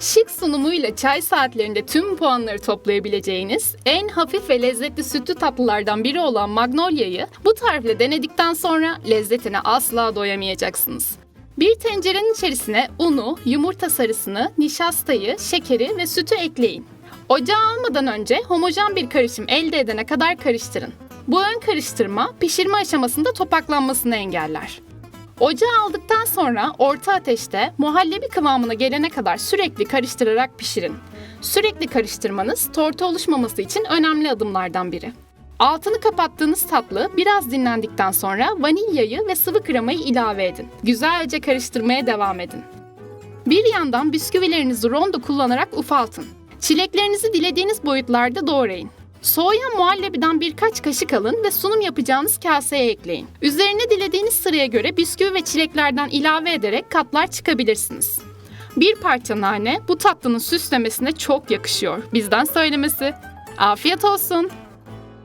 Şık sunumuyla çay saatlerinde tüm puanları toplayabileceğiniz en hafif ve lezzetli sütlü tatlılardan biri olan Magnolia'yı bu tarifle denedikten sonra lezzetine asla doyamayacaksınız. Bir tencerenin içerisine unu, yumurta sarısını, nişastayı, şekeri ve sütü ekleyin. Ocağa almadan önce homojen bir karışım elde edene kadar karıştırın. Bu ön karıştırma pişirme aşamasında topaklanmasını engeller. Ocağa aldıktan sonra orta ateşte muhallebi kıvamına gelene kadar sürekli karıştırarak pişirin. Sürekli karıştırmanız tortu oluşmaması için önemli adımlardan biri. Altını kapattığınız tatlı biraz dinlendikten sonra vanilyayı ve sıvı kremayı ilave edin. Güzelce karıştırmaya devam edin. Bir yandan bisküvilerinizi rondo kullanarak ufaltın. Çileklerinizi dilediğiniz boyutlarda doğrayın. Soğuyan muhallebiden birkaç kaşık alın ve sunum yapacağınız kaseye ekleyin. Üzerine dilediğiniz sıraya göre bisküvi ve çileklerden ilave ederek katlar çıkabilirsiniz. Bir parça nane bu tatlının süslemesine çok yakışıyor. Bizden söylemesi. Afiyet olsun.